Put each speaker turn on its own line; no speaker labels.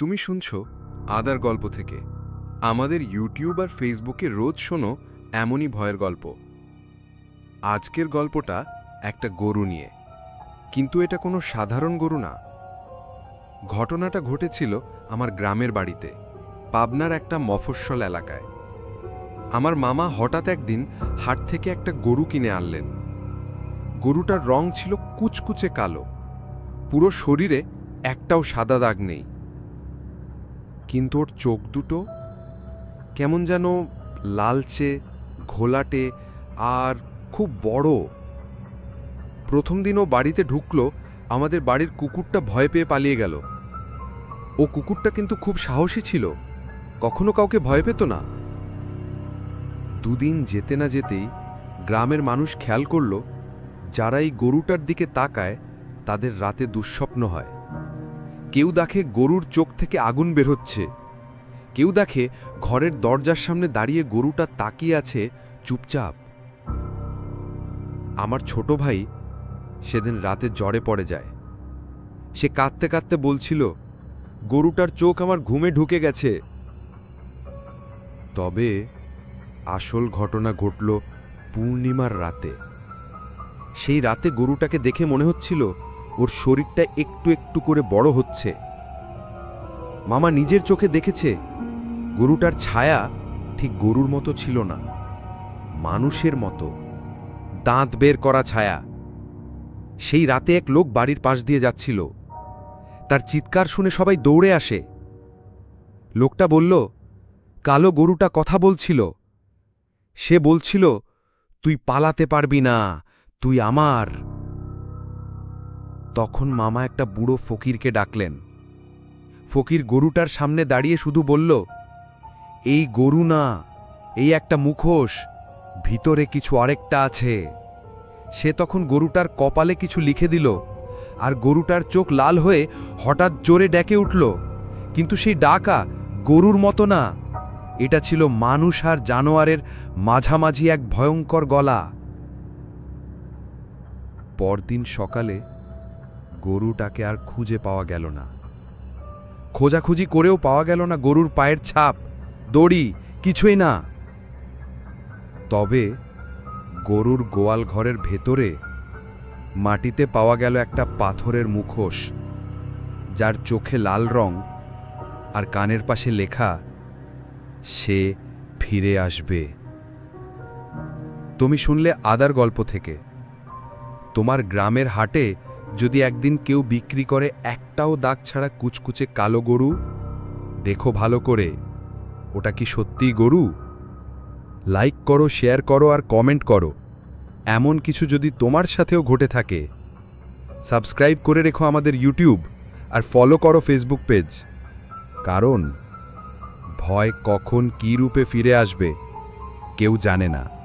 তুমি শুনছ আদার গল্প থেকে। আমাদের ইউটিউব আর ফেসবুকে রোজ শোনো এমনই ভয়ের গল্প। আজকের গল্পটা একটা গরু নিয়ে। কিন্তু এটা কোনো সাধারণ গরু না। ঘটনাটা ঘটেছিল আমার গ্রামের বাড়িতে, পাবনার একটা মফস্বল এলাকায়। আমার মামা হঠাৎ একদিন হাট থেকে একটা গরু কিনে আনলেন। গরুটার রং ছিল কুচকুচে কালো। পুরো শরীরে একটাও সাদা দাগ নেই। কিন্তু ওর চোখ দুটো কেমন যেন লালচে, ঘোলাটে আর খুব বড়। প্রথম দিন ও বাড়িতে ঢুকলো, আমাদের বাড়ির কুকুরটা ভয় পেয়ে পালিয়ে গেল। ও কুকুরটা কিন্তু খুব সাহসী ছিল, কখনো কাউকে ভয় পেত না। দুদিন যেতে না যেতেই গ্রামের মানুষ খেয়াল করল, যারা এই গরুটার দিকে তাকায়, তাদের রাতে দুঃস্বপ্ন হয়। কেউ দেখে গরুর চোখ থেকে আগুন বের হচ্ছে। কেউ দেখে ঘরের দরজার সামনে দাঁড়িয়ে গরুটা তাকিয়ে আছে চুপচাপ। আমার ছোট ভাই সেদিন রাতে জ্বরে পড়ে যায়। সে কাঁদতে কাঁদতে বলছিল, গরুটার চোখ আমার ঘুমে ঢুকে গেছে। তবে আসল ঘটনা ঘটল পূর্ণিমার রাতে। সেই রাতে গরুটাকে দেখে মনে হচ্ছিল ওর শরীরটা একটু একটু করে বড় হচ্ছে। মামা নিজের চোখে দেখেছে, গরুটার ছায়া ঠিক গরুর মতো ছিল না, মানুষের মতো, দাঁত বের করা ছায়া। সেই রাতে এক লোক বাড়ির পাশ দিয়ে যাচ্ছিল। তার চিৎকার শুনে সবাই দৌড়ে আসে। লোকটা বলল, কালো গরুটা কথা বলছিল। সে বলছিল, তুই পালাতে পারবি না, তুই আমার। তখন মামা একটা বুড়ো ফকিরকে ডাকলেন। ফকির গরুটার সামনে দাঁড়িয়ে শুধু বলল, এই গরু না, এই একটা মুখোশ, ভিতরে কিছু আরেকটা আছে। সে তখন গরুটার কপালে কিছু লিখে দিল আর গরুটার চোখ লাল হয়ে হঠাৎ জোরে ডেকে উঠল, কিন্তু সেই ডাকা গরুর মতো না। এটা ছিল মানুষ আর জানোয়ারের মাঝামাঝি এক ভয়ঙ্কর গলা। পরদিন সকালে গরুটাকে আর খুঁজে পাওয়া গেল না। খোঁজাখুঁজি করেও পাওয়া গেল না গরুর পায়ের ছাপ, দড়ি, কিছুই না। তবে গরুর গোয়াল ঘরের ভেতরে মাটিতে পাওয়া গেল একটা পাথরের মুখোশ, যার চোখে লাল রং আর কানের পাশে লেখা, সে ফিরে আসবে। তুমি শুনলে আদার গল্প থেকে। তোমার গ্রামের হাটে যদি একদিন কেউ বিক্রি করে একটাও দাগ ছাড়া কুচকুচে কালো গরু? দেখো ভালো করে। ওটা কি সত্যিই গরু? লাইক করো শেয়ার করো আর কমেন্ট করো। এমন কিছু যদি তোমার সাথেও ঘটে থাকে সাবস্ক্রাইব করে রেখো আমাদের ইউটিউব আর ফলো করো ফেসবুক পেজ কারণ, ভয় কখন কী রূপে ফিরে আসবে, কেউ জানে না।